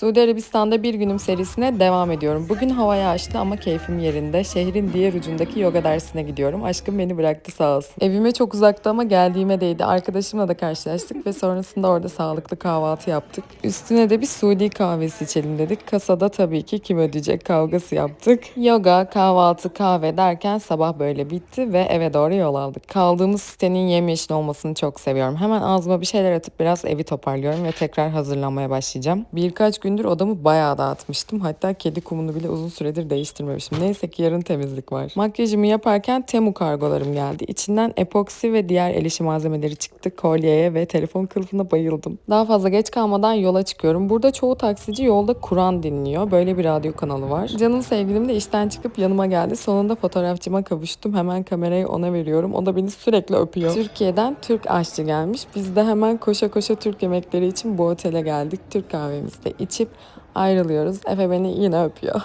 Suudi Arabistan'da bir günüm serisine devam ediyorum. Bugün hava yağışlı ama keyfim yerinde. Şehrin diğer ucundaki yoga dersine gidiyorum. Aşkım beni bıraktı sağ olsun. Evime çok uzakta ama geldiğime değdi. Arkadaşımla da karşılaştık ve sonrasında orada sağlıklı kahvaltı yaptık. Üstüne de bir Suudi kahvesi içelim dedik. Kasada tabii ki kim ödeyecek kavgası yaptık. Yoga, kahvaltı, kahve derken sabah böyle bitti ve eve doğru yol aldık. Kaldığımız sitenin yemyeşil olmasını çok seviyorum. Hemen ağzıma bir şeyler atıp biraz evi toparlıyorum ve tekrar hazırlanmaya başlayacağım. Birkaç gündür odamı bayağı dağıtmıştım. Hatta kedi kumunu bile uzun süredir değiştirmemişim. Neyse ki yarın temizlik var. Makyajımı yaparken Temu kargolarım geldi. İçinden epoksi ve diğer el işi malzemeleri çıktı. Kolyeye ve telefon kılıfına bayıldım. Daha fazla geç kalmadan yola çıkıyorum. Burada çoğu taksici yolda Kur'an dinliyor. Böyle bir radyo kanalı var. Canım sevgilim de işten çıkıp yanıma geldi. Sonunda fotoğrafçıma kavuştum. Hemen kamerayı ona veriyorum. O da beni sürekli öpüyor. Türkiye'den Türk aşçı gelmiş. Biz de hemen koşa koşa Türk yemekleri için bu otele geldik. Türk kahvemizi de içip ayrılıyoruz. Efe beni yine öpüyor.